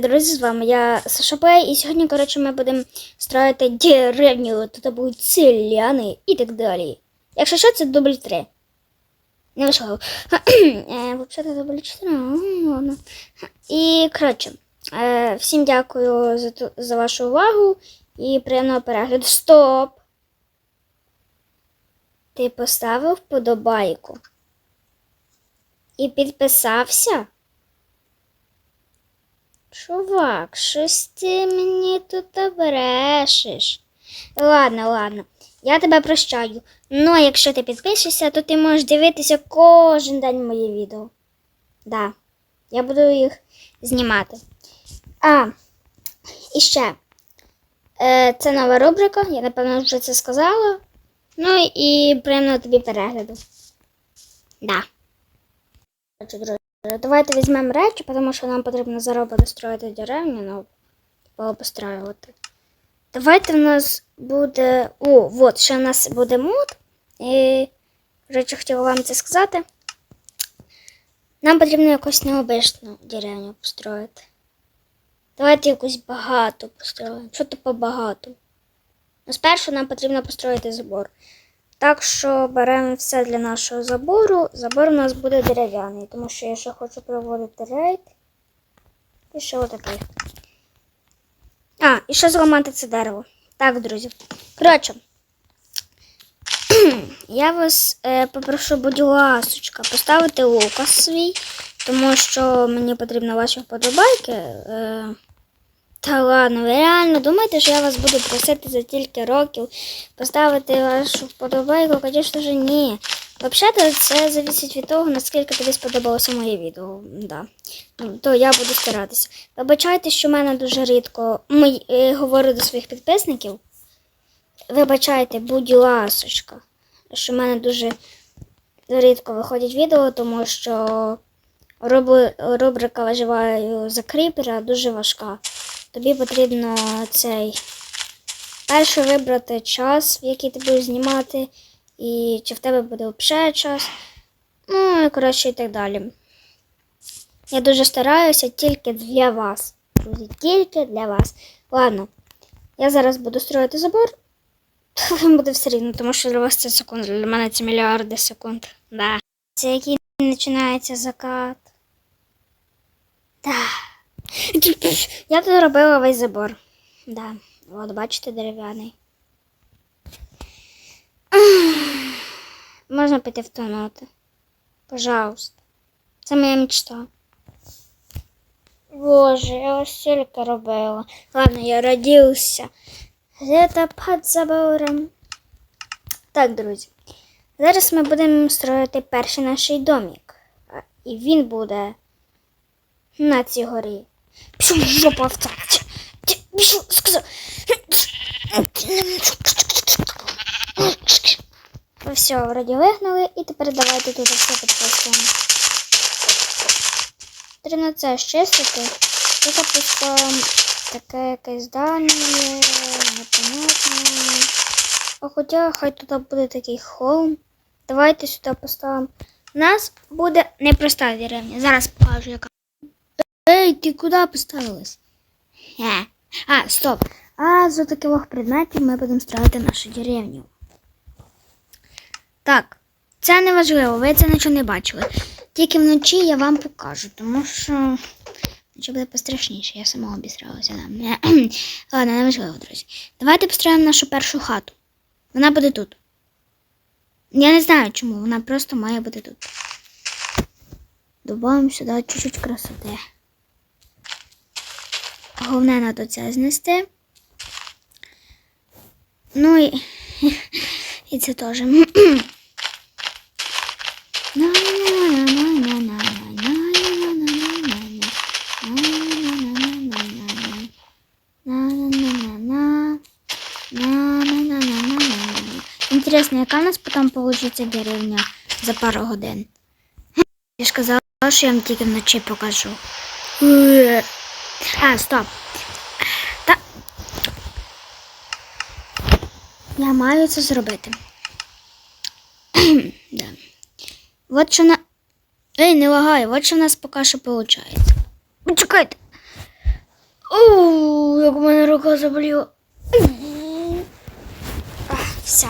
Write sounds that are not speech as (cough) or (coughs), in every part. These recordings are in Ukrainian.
привіт, друзі! З вами я Саша П. І сьогодні, коротше, ми будемо строїти деревню, тут будуть селяни і так далі. Якщо що, це дубль 3. Не важливо. (clears throat) Е, Взагалі дубль 4, ну, ладно. І, коротше, е, всім дякую за, ту- за вашу увагу і приємного перегляду. Стоп! Ти поставив вподобайку і підписався? Чувак, щось ти мені тут брешеш. Ладно, ладно, я тебе прощаю. Ну, а якщо ти підпишешся, то ти можеш дивитися кожен день мої відео. Да, я буду їх знімати. А, і ще. Е, це нова рубрика, я напевно вже це сказала. Ну і приємного тобі перегляду. Да. Друзі, Давайте візьмемо речі, тому що нам потрібно зараз буде строїти деревню, ну, типу, постраювати. Давайте в нас буде. О, от, ще в нас буде мод. І, речі, хотіла вам це сказати. Нам потрібно якусь необичну деревню построїти. Давайте якусь багату построїмо. Що типу багато? Ну, спершу нам потрібно построїти забор. Так що беремо все для нашого забору. Забор у нас буде дерев'яний, тому що я ще хочу проводити рейд. І ще отакий. А, і ще зламати це дерево. Так, друзі. Коротше, (clears throat) я вас е, попрошу, будь ласочка, поставити лукас свій, тому що мені потрібно ваші вподобайки. Е, та ладно, ви реально думаєте, що я вас буду просити за тільки років поставити вашу вподобайку? Звісно ж, ні. Взагалі, це залежить від того, наскільки тобі сподобалося моє відео. Да. Ну, То я буду старатися. Вибачайте, що в мене дуже рідко ми, е, говорю до своїх підписників. Вибачайте, будь ласочка, що в мене дуже рідко виходять відео, тому що рубри- рубрика виживаю за кріпера дуже важка. Тобі потрібно цей перше вибрати час, в який ти будеш знімати, і чи в тебе буде взагалі час. Ну, і коротше, і так далі. Я дуже стараюся тільки для вас. Друзі, тільки для вас. Ладно, я зараз буду строїти забор. Вам (laughs) буде все рівно, тому що для вас це секунд, для мене це мільярди секунд. Да. Це який починається закат. Да. Я тут робила весь забор. Да. От, бачите, дерев'яний. Можна піти втонути. Пожалуйста. Це моя мечта. Боже, я ось стільки робила. Ладно, я родився. Где-то під забором. Так, друзі. Зараз ми будемо строїти перший наш домик. І він буде на цій горі. Пішов жопу втратить. Пішов, сказав. Ну, Все, вроді вигнали, і тепер давайте тут все підписуємо. Потрібно це щистити. Тут поставимо таке якесь здання, непонятне. А хоча хай тут буде такий холм. Давайте сюди поставимо. У нас буде непроста деревня. Зараз покажу, яка. Ей, ти куди поставилась? Е. А, стоп. А з таких предметів ми будемо строїти нашу деревню. Так, це не важливо, ви це нічого не бачили. Тільки вночі я вам покажу, тому що вночі буде пострашніше, я сама обісралася. (clears throat) Ладно, не важливо, друзі. Давайте построїмо нашу першу хату. Вона буде тут. Я не знаю чому, вона просто має бути тут. Добавимо сюди чуть-чуть красоти. Головне надо це знести. Ну і, і це теж. Интересно, яка у нас потім получиться деревня за пару годин? Я ж казала, що я вам тільки вночі покажу. А, стоп. Та... Я маю це зробити. (clears throat) да. От що на. Ей, не лагай, от що в нас поки що виходить. Почекайте. Оу, як у мене рука заболіла. А, все.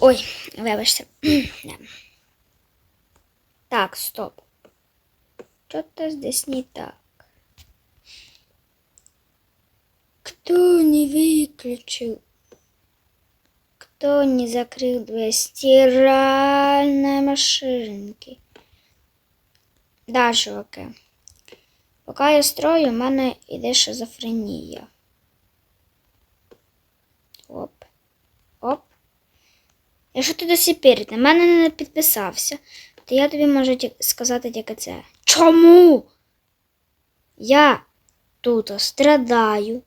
Ой, вибачте. (clears throat) Да. Так, стоп. Что-то здесь не так. Кто не выключил? Кто не закрыл дверь стиральной машинки? Да, чуваки. Поки я строю, в мене іде шизофренія. Оп. Оп. Якщо ти досі пірить, на мене не підписався, то я тобі можу сказати тільки це. Чому? Я тут страдаю.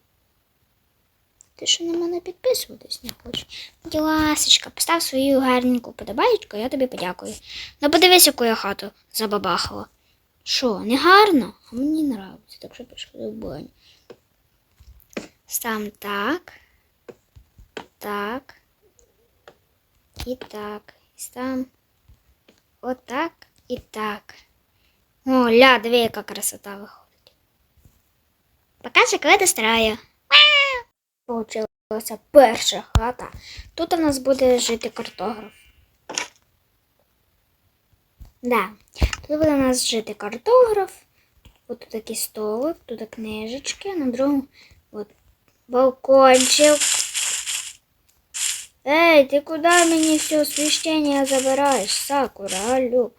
Ти що на мене підписуватись не хочеш? Будь постав свою гарненьку подобаєчку, я тобі подякую. Ну подивись, яку я хату забабахала. Що, не гарно? А мені нравиться, так що пішли в баню. Стам так. Так. І так. І стам. Отак і так. О, ля, диви, яка красота виходить. Покажи, коли ти. Получилася перша хата. Тут у нас буде жити картограф. Да. Тут буде у нас жити картограф. От тут такий столик, тут книжечки, на другому от, балкончик. Ей, ти куди мені все освіщення забираєш? Сакура, алло.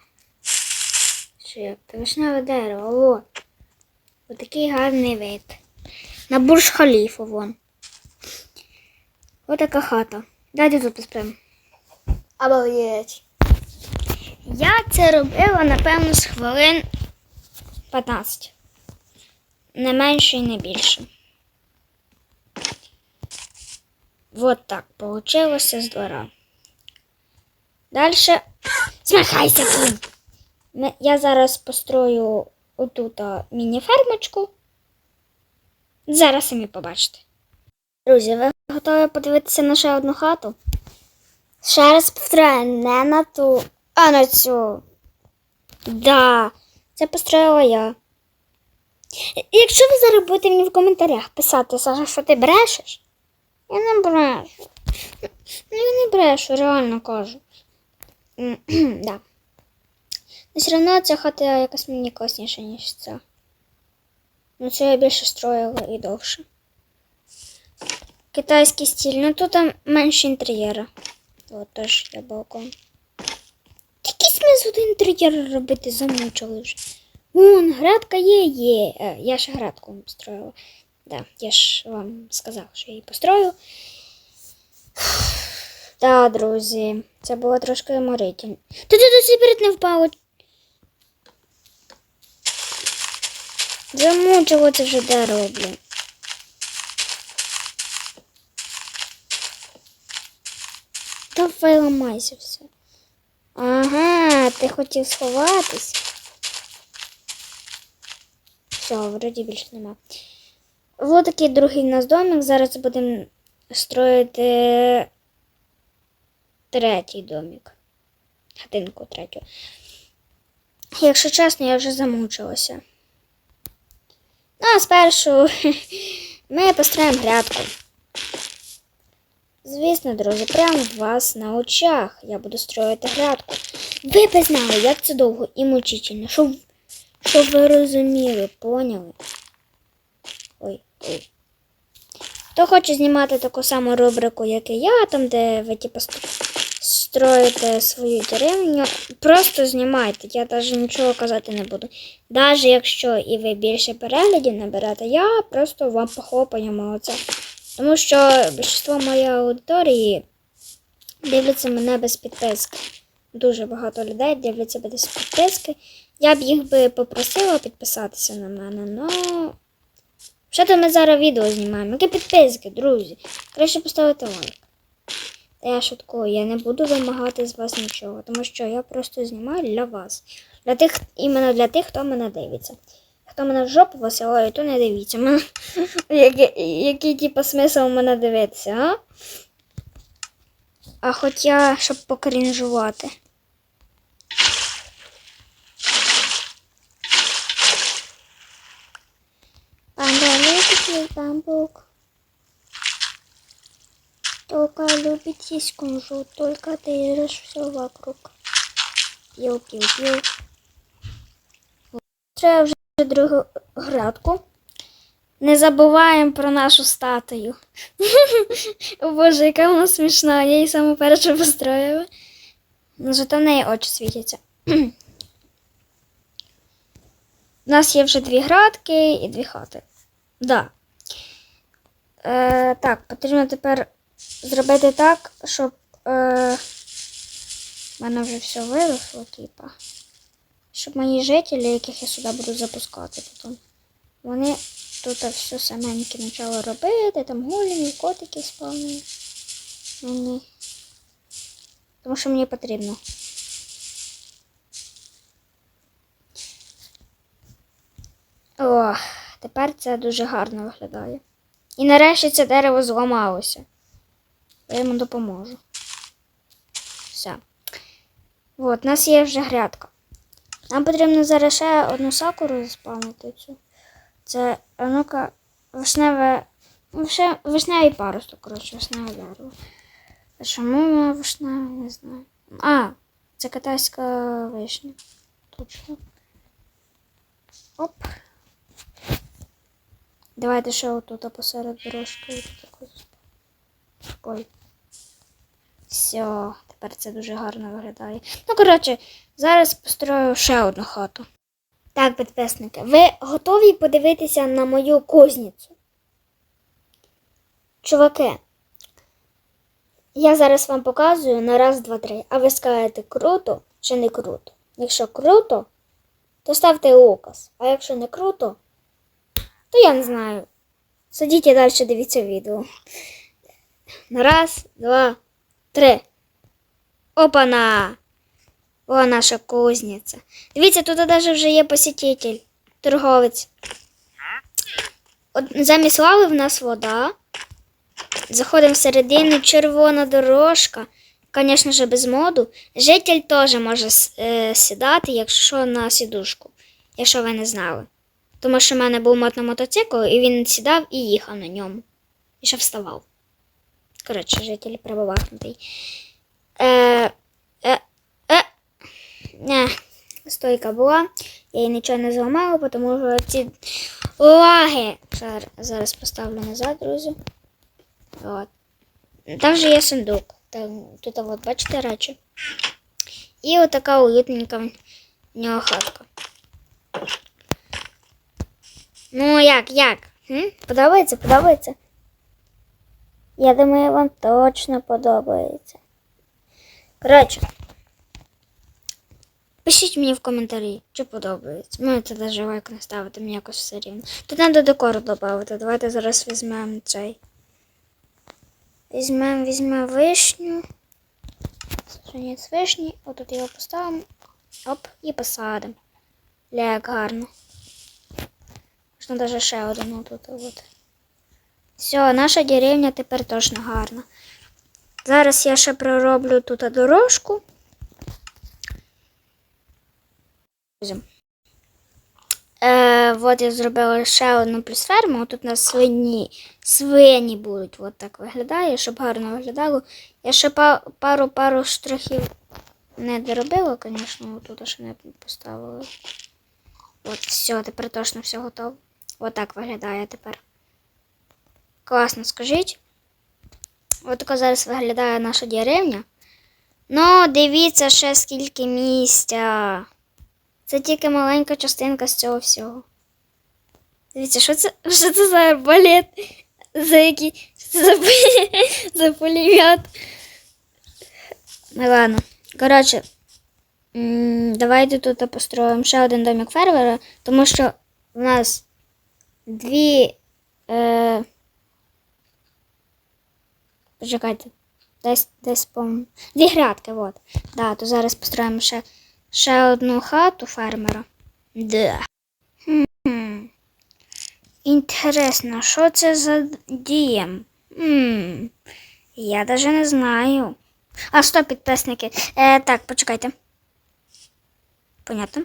Що як? Вишневе дерево, вот. Ось такий гарний вид. На бурж халіфу вон. Ось така хата. Дайте тут поспимо. Обалдеть. Я це робила, напевно, з хвилин 15. Не менше і не більше. Вот так получилося з двора. Дальше. Смахайся! Я зараз построю отут міні-фермочку. Зараз самі побачите. Друзі, ви готові подивитися на ще одну хату? Ще раз повторяю, не на ту, а на цю. Да, це построїла я. Якщо ви зараз будете мені в коментарях писати, Саша, що ти брешеш, я не брешу. Ну, я не брешу, реально кажу. (clears throat) Да. Но все одно ця хата якась мені класніша, ніж ця. Ну, це я більше строїла і довше. Китайський стиль, ну тут там менше інтер'єра. От теж є балкон. Який смисл до інтер'єру робити замучили вже. Вон, градка є, є. Е, я ще градку вам строїла. Да, я ж вам сказав, що я її построю. Так, друзі, це було трошки морительно. Та ти до сібірт не впало. Замучило це вже дерево, блін. Давай ламайся все. Ага, ти хотів сховатись. Все, вроді більше нема. Ось такий другий у нас домик. Зараз будемо строїти третій домик. Хатинку третю. Якщо чесно, я вже замучилася. Ну, а спершу (laughs) ми построїмо грядку. Звісно, друзі, прямо у вас на очах я буду строїти грядку. Ви б знали, як це довго і мучительно, щоб, щоб ви розуміли, поняли. Ой, ой. Хто хоче знімати таку саму рубрику, як і я, там, де ви типу, строїте свою деревню, просто знімайте. Я навіть нічого казати не буду. Навіть якщо і ви більше переглядів наберете, я просто вам похлопаю молодця. Тому що більшість моєї аудиторії дивляться мене без підписки. Дуже багато людей дивляться без підписки. Я б їх би попросила підписатися на мене, але. Що то ми зараз відео знімаємо? Які підписки, друзі? Краще поставити лайк. Та я шуткую, я не буду вимагати з вас нічого, тому що я просто знімаю для вас. Для тих, іменно для тих, хто мене дивиться. Хто мене в жопу посилає, то не дивіться. (laughs) Який, який типу, смисл мене дивитися, а? А хоча, щоб покрінжувати. бамбук. Только любит сиську жут, только ты ешь все вокруг. Пил, пил. Треба вже другу градку. Не забуваємо про нашу статую. (laughs) О Боже, яка вона смішна, я її саме перше построїла. Ну, зато в неї очі світяться. (clears throat) У нас є вже дві градки і дві хати. Да. Е, так, потрібно тепер зробити так, щоб е, мене вже все виросло, типа. Щоб мої жителі, яких я сюди буду запускати потім, вони тут все саменьке почали робити, там голімі, котики спавнили. Мені. Тому що мені потрібно. О, тепер це дуже гарно виглядає. І нарешті це дерево зламалося. Я йому допоможу. Все. От, у нас є вже грядка. Нам потрібно зараз ще одну сакуру заспавнити цю. Це, а ну-ка, вишневе. Вишневий паросток, коротше, вишневе дерево. А чому воно вишневе, не знаю. А, це китайська вишня. Точно. Оп. Давайте ще отут посеред дорожки. Ой. Все, тепер це дуже гарно виглядає. Ну, коротше, зараз построю ще одну хату. Так, підписники, ви готові подивитися на мою кузницю? Чуваки, я зараз вам показую на раз, два, три, а ви скажете круто чи не круто. Якщо круто, то ставте указ. А якщо не круто, то я не знаю. Сидіть і далі дивіться відео. На раз, два, три. Опана! О, наша кузниця. Дивіться, тут навіть вже є посетитель, торговець. От замість лави в нас вода. Заходимо всередину, червона дорожка. Звісно ж, без моду. Житель теж може е, сідати, якщо на сідушку, якщо ви не знали. Тому що в мене був мод на мотоцикл, і він сідав і їхав на ньому. І ще вставав. Коротше, житель правовахнутий. Е, е, е. Не, стойка була. Я її нічого не зламала, тому що ці лаги. Зар- Зараз поставлю назад, друзі. От. Там же є сундук. Там, тут от, бачите речі. І отака уютненька в нього хатка. Ну, як, як? Подобається, подобається? Я думаю, вам точно подобається. Коротше, пишіть мені в коментарі, чи подобається. Можете навіть лайк не ставити, мені якось все рівно. Тут треба декору додати. Давайте зараз візьмемо цей. Візьмемо, візьмемо вишню. Сунець вишні. Отут його поставимо. Оп, і посадимо. Ля, як гарно. Можна навіть ще один отут. От. Все, наша деревня тепер точно гарна. Зараз я ще пророблю тут дорожку. Е, от я зробила ще одну плюс ферму. Тут у нас свині, свині будуть. От так виглядає, щоб гарно виглядало. Я ще пару пару штрихів не доробила, звісно, тут ще не поставила. От, все, тепер точно все готово. От так виглядає тепер. Класно, скажіть. От така зараз виглядає наша деревня. Ну, дивіться ще скільки місця. Це тільки маленька частинка з цього всього. Дивіться, що це, що це за арбалет? За який. За, (laughs) за пулемет? Ну ладно. Коротше, давайте тут построїмо ще один домик фермера, тому що в нас дві. Е... Почекайте. Десь десь помню. Дві грядки, от. Да, то зараз построїмо ще, ще одну хату фермера. Да. Хм. Інтересно, що це за дієм? Хм. Я даже не знаю. А, стоп, підписники. Е, так, почекайте. Понятно.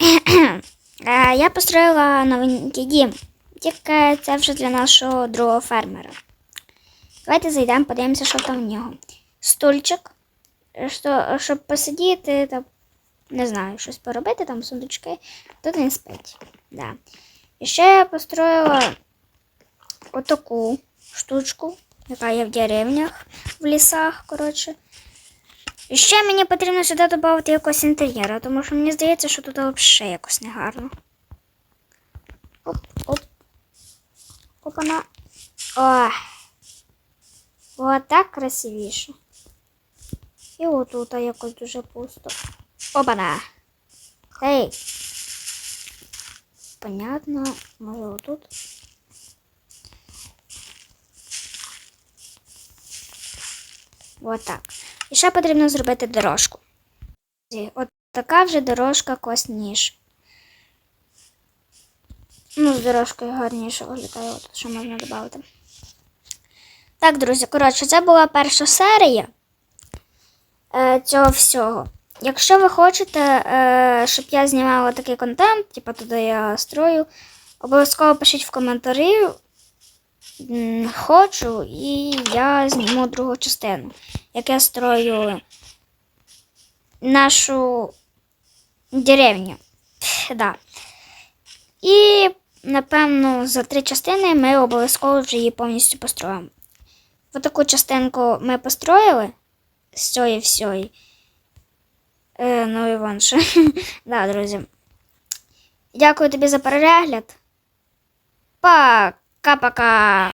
(coughs) Е, я построїла новенький дім. Тільки це вже для нашого другого фермера. Давайте зайдемо, подивимося, що там в нього. Стульчик, що, щоб посидіти та не знаю, щось поробити, там сундучки. Тут він спить. Да. І ще я построїла отаку штучку, яка є в деревнях, в лісах, коротше. І ще мені потрібно сюди додати якось інтер'єру, тому що мені здається, що тут взагалі якось негарно. Оп, оп. Опана. Ой. О, так красивіше. І отут якось дуже пусто. Опана. Ей. Понятно. Може отут. Отак. І ще потрібно зробити дорожку. От така вже дорожка косніш. Ну, з дорожкою гарніше виглядає, от що можна додати. Так, друзі, коротше, це була перша серія е, цього всього. Якщо ви хочете, е, щоб я знімала такий контент, типу туди я строю, обов'язково пишіть в коментарі. Хочу, і я зніму другу частину, як я строю нашу деревню. Да. І, напевно, за три частини ми обов'язково вже її повністю построїмо. Ось таку частинку ми построїли з цієї всьої. Е, ну і вон ще. (laughs) да, друзі. Дякую тобі за перегляд. Пока-пока.